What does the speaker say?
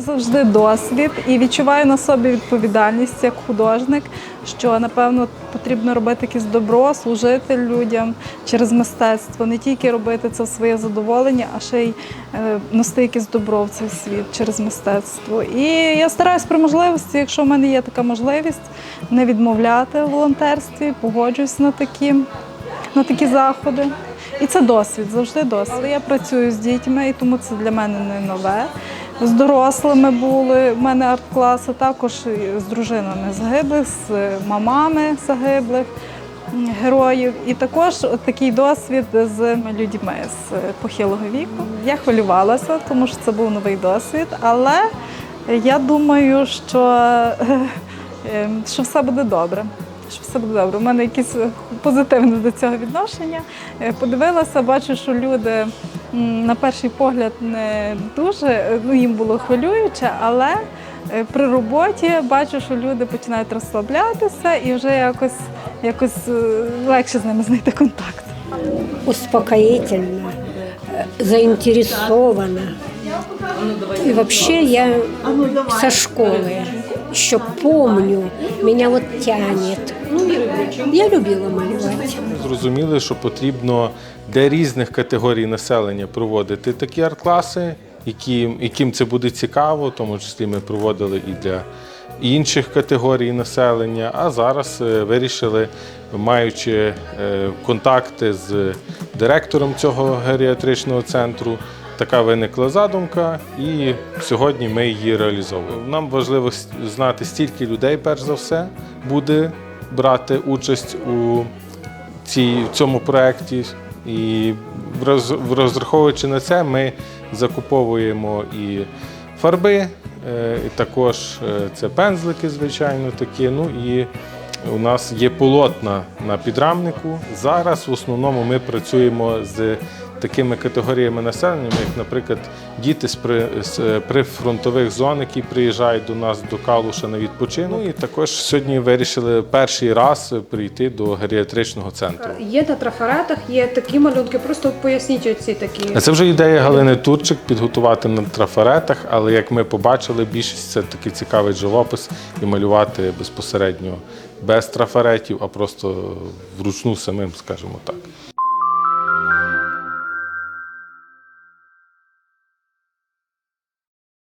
завжди досвід і відчуваю на собі відповідальність як художник, що напевно потрібно робити якесь добро, служити людям через мистецтво, не тільки робити це в своє задоволення, а ще й е, нести якесь добро в цей світ через мистецтво. І я стараюсь при можливості, якщо в мене є така можливість, не відмовляти в волонтерстві, погоджуюсь на такі, на такі заходи. І це досвід, завжди досвід. Але я працюю з дітьми, і тому це для мене не нове. З дорослими були. У мене арт-класи також з дружинами загиблих, з мамами загиблих героїв. І також такий досвід з людьми з похилого віку. Я хвилювалася, тому що це був новий досвід, але я думаю, що, е, що все буде добре що все буде добре. У мене якесь е, позитивне до цього відношення. Е, Подивилася, бачу, що люди на перший погляд не дуже, е, ну їм було хвилююче, але при роботі бачу, що люди починають розслаблятися і вже якось, якось легше з ними знайти контакт. успокоительно, э, заинтересована. И вообще я со школы еще помню, меня вот тянет. Ну, я любила малевать. Зрозуміли, що потрібно для різних категорій населення проводити такі арт-класи, які, яким це буде цікаво, тому числі ми проводили і для інших категорій населення. А зараз е, вирішили, маючи е, контакти з директором цього геріатричного центру, така виникла задумка, і сьогодні ми її реалізовуємо. Нам важливо знати, стільки людей, перш за все, буде брати участь у цій, в цьому проєкті. І роз- розраховуючи на це, ми закуповуємо і фарби, е, і також е, це пензлики, звичайно, такі. Ну і у нас є полотна на підрамнику. Зараз в основному ми працюємо з такими категоріями населення, як, наприклад, діти з, е, прифронтових зон, які приїжджають до нас до Калуша на відпочинок. Ну, і також сьогодні вирішили перший раз прийти до геріатричного центру. Є на трафаретах, є такі малюнки. Просто поясніть оці такі. Це вже ідея Галини Турчик підготувати на трафаретах, але як ми побачили, більшість це такий цікавий живопис і малювати безпосередньо без трафаретів, а просто вручну самим, скажімо так.